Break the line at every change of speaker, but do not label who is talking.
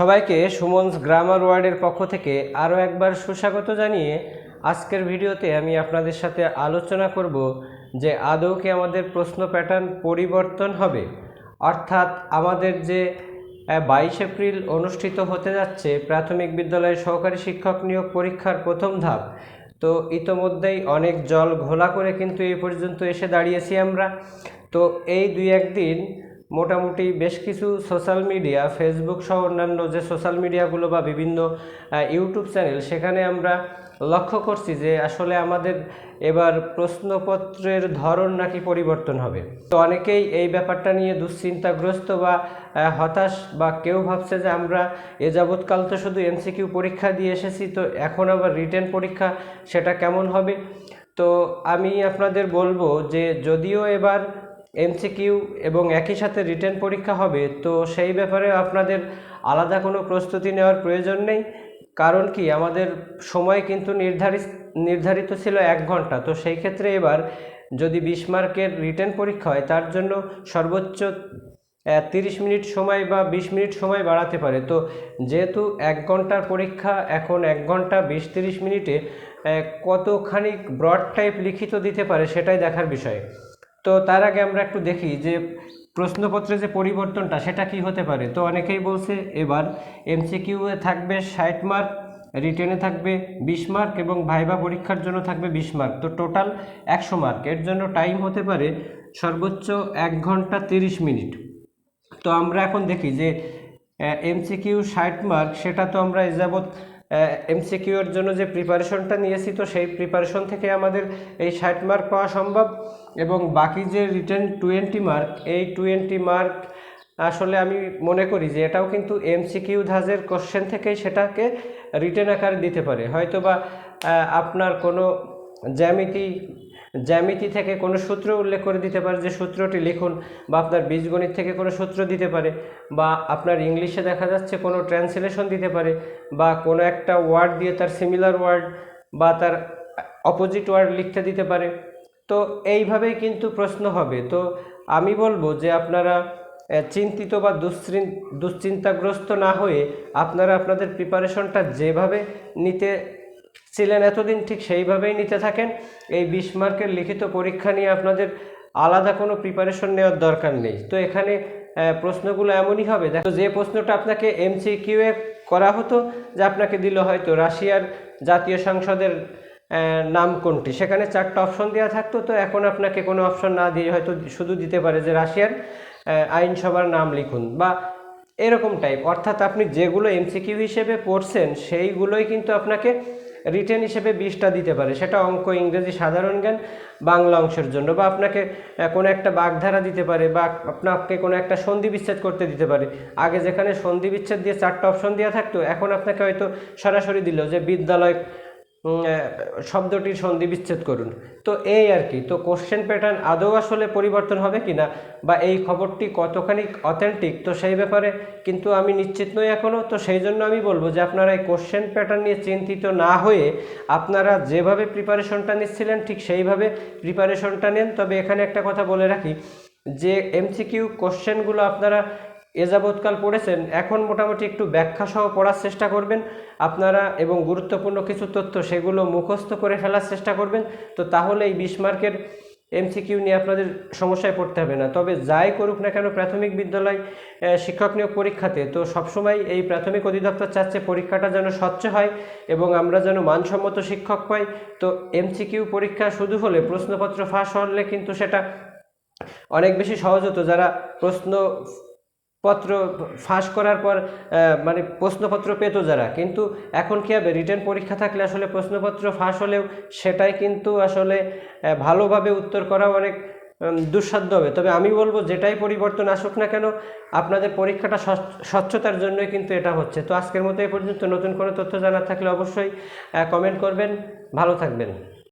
সবাইকে সুমনস গ্রামার ওয়ার্ডের পক্ষ থেকে আরও একবার সুস্বাগত জানিয়ে আজকের ভিডিওতে আমি আপনাদের সাথে আলোচনা করব যে আদৌ কি আমাদের প্রশ্ন প্যাটার্ন পরিবর্তন হবে। অর্থাৎ আমাদের যে বাইশ এপ্রিল অনুষ্ঠিত হতে যাচ্ছে প্রাথমিক বিদ্যালয়ের সহকারী শিক্ষক নিয়োগ পরীক্ষার প্রথম ধাপ। তো ইতোমধ্যেই অনেক জল ঘোলা করে কিন্তু এই পর্যন্ত এসে দাঁড়িয়েছি আমরা। তো এই দুই একদিন মোটামুটি বেশ কিছু সোশ্যাল মিডিয়া ফেসবুক সহ অন্যান্য যে সোশ্যাল মিডিয়াগুলো বা বিভিন্ন ইউটিউব চ্যানেল সেখানে আমরা লক্ষ্য করছি যে আসলে আমাদের এবার প্রশ্নপত্রের ধরন নাকি পরিবর্তন হবে। তো অনেকেই এই ব্যাপারটা নিয়ে দুশ্চিন্তাগ্রস্ত বা হতাশ বা কেউ ভাবছে যে আমরা এ যাবৎকাল তো শুধু এমসিকিউ পরীক্ষা দিয়ে এসেছি, তো এখন আবার রিটেন পরীক্ষা সেটা কেমন হবে? তো আমি আপনাদের বলব যে যদিও এবার এমসিকিউ এবং একই সাথে রিটেন পরীক্ষা হবে, তো সেই ব্যাপারে আপনাদের আলাদা কোনো প্রস্তুতি নেওয়ার প্রয়োজন নেই। কারণ কি, আমাদের সময় কিন্তু নির্ধারিত নির্ধারিত ছিল এক ঘণ্টা, তো সেই ক্ষেত্রে এবার যদি বিশ মার্কের রিটেন পরীক্ষা হয়, তার জন্য সর্বোচ্চ তিরিশ মিনিট সময় বা বিশ মিনিট সময় বাড়াতে পারে। তো যেহেতু এক ঘণ্টার পরীক্ষা, এখন এক ঘণ্টা বিশ তিরিশ মিনিটে কতখানি ব্রড টাইপ লিখিত দিতে পারে, সেটাই দেখার বিষয়। তো তার আগে আমরা একটু দেখি যে প্রশ্নপত্রে যে পরিবর্তনটা, সেটা কি হতে পারে? তো অনেকেই বলছে এবার এমসিকিউয়ে থাকবে ষাট মার্ক রিটেনে থাকবে বিশ মার্ক এবং ভাইবা পরীক্ষার জন্য থাকবে বিশ মার্ক তো টোটাল একশো মার্ক এর জন্য টাইম হতে পারে সর্বোচ্চ এক ঘণ্টা তিরিশ মিনিট। তো আমরা এখন দেখি যে এমসিকিউ ষাট মার্ক সেটা তো আমরা এ যাবৎ এমসিকিউ এর জন্য যে প্রিপারেশনটা নিয়েছি, তো সেই প্রিপারেশন থেকে আমাদের এই ষাট মার্ক পাওয়া সম্ভব। এবং বাকি যে রিটার্ন টোয়েন্টি মার্ক এই টোয়েন্টি মার্ক আসলে আমি মনে করি যে এটাও কিন্তু এমসিকিউ ধাজের কোশ্চেন থেকেই সেটাকে রিটার্ন আকারে দিতে পারে। হয়তো বা আপনার কোনো জ্যামিতি জ্যামিতি থেকে কোনো সূত্র উল্লেখ করে দিতে পারে, যে সূত্রটি লিখুন বা আপনার বীজগণিত থেকে কোনো সূত্র দিতে পারে, বা আপনার ইংলিশে দেখা যাচ্ছে কোনো ট্রান্সলেশন দিতে পারে, বা কোনো একটা ওয়ার্ড দিয়ে তার সিমিলার ওয়ার্ড বা তার অপোজিট ওয়ার্ড লিখতে দিতে পারে। তো এইভাবেই কিন্তু প্রশ্ন হবে। তো আমি বলব যে আপনারা চিন্তিত বা দুশ্চিন, দুশ্চিন্তাগ্রস্ত না হয়ে আপনারা আপনাদের প্রিপারেশনটা যেভাবে নিতে ছিলেন এতদিন ঠিক সেইভাবেই নিতে থাকেন। এই বিশ মার্কের লিখিত পরীক্ষা নিয়ে আপনাদের আলাদা কোনো প্রিপারেশন নেওয়ার দরকার নেই। তো এখানে প্রশ্নগুলো এমনই হবে। দেখো, যে প্রশ্নটা আপনাকে এমসিকিউ এ করা হতো, যে আপনাকে দিল হয়তো রাশিয়ার জাতীয় সংসদের নাম কোনটি, সেখানে চারটা অপশন দেওয়া থাকতো। তো এখন আপনাকে কোনো অপশন না দিয়ে হয়তো শুধু দিতে পারে যে রাশিয়ার আইনসভার নাম লিখুন বা এরকম টাইপ অর্থাৎ আপনি যেগুলো এমসিকিউ হিসেবে পড়ছেন, সেইগুলোই কিন্তু আপনাকে রিটেন হিসেবে বিশটা দিতে পারে। সেটা অঙ্ক, ইংরেজি সাধারণ জ্ঞান, বাংলা অংশের জন্য। বা আপনাকে কোনো একটা বাগধারা দিতে পারে বা আপনাকে কোনো একটা সন্ধি বিচ্ছেদ করতে দিতে পারে। আগে যেখানে সন্ধি বিচ্ছেদ দিয়ে চারটা অপশন দেওয়া থাকতো, এখন আপনাকে হয়তো সরাসরি দিল যে বিদ্যালয় শব্দটির সন্ধি বিচ্ছেদ করুন। তো এই আর কি, তো কোশ্চেন প্যাটার্ন আদৌ আসলে পরিবর্তন হবে কি না, বা এই খবরটি কতখানি অথেন্টিক তো সেই ব্যাপারে কিন্তু আমি নিশ্চিত নই এখনও তো সেই জন্য আমি বলব যে আপনারা এই কোশ্চেন প্যাটার্ন নিয়ে চিন্তিত না হয়ে আপনারা যেভাবে প্রিপারেশনটা নিচ্ছিলেন, ঠিক সেইভাবে প্রিপারেশনটা নেন। তবে এখানে একটা কথা বলে রাখি, যে এমসিকিউ কোশ্চেনগুলো আপনারা এ যাবৎকাল পড়েছেন, এখন মোটামুটি একটু ব্যাখ্যা সহ পড়ার চেষ্টা করবেন। আপনারা এবং গুরুত্বপূর্ণ কিছু তথ্য সেগুলো মুখস্থ করে ফেলার চেষ্টা করবেন। তো তাহলে এই বিশ মার্কের এমসিকিউ নিয়ে আপনাদের সমস্যায় পড়তে হবে না। তবে যাই করুক না কেন প্রাথমিক বিদ্যালয় শিক্ষক নিয়োগ পরীক্ষাতে তো সবসময় এই প্রাথমিক অধিদপ্তর চাচ্ছে পরীক্ষাটা যেন স্বচ্ছ হয় এবং আমরা যেন মানসম্মত শিক্ষক পাই। তো এমসিকিউ পরীক্ষা শুধু হলে প্রশ্নপত্র ফাঁস হলে কিন্তু সেটা অনেক বেশি সহজ হতো। যারা প্রশ্ন পত্র ফাঁস করার পর মানে প্রশ্নপত্র পেত যারা। কিন্তু এখন কী হবে? রিটার্ন পরীক্ষা থাকলে আসলে প্রশ্নপত্র ফাঁস হলেও সেটাই কিন্তু আসলে ভালোভাবে উত্তর করা অনেক দুঃসাধ্য হবে। তবে আমি বলব, যেটাই পরিবর্তন আসুক না কেন, আপনাদের পরীক্ষাটা স্বচ্ছতার জন্যই কিন্তু এটা হচ্ছে। তো আজকের মতো এই পর্যন্ত। নতুন কোনো তথ্য জানার থাকলে অবশ্যই কমেন্ট করবেন। ভালো থাকবেন।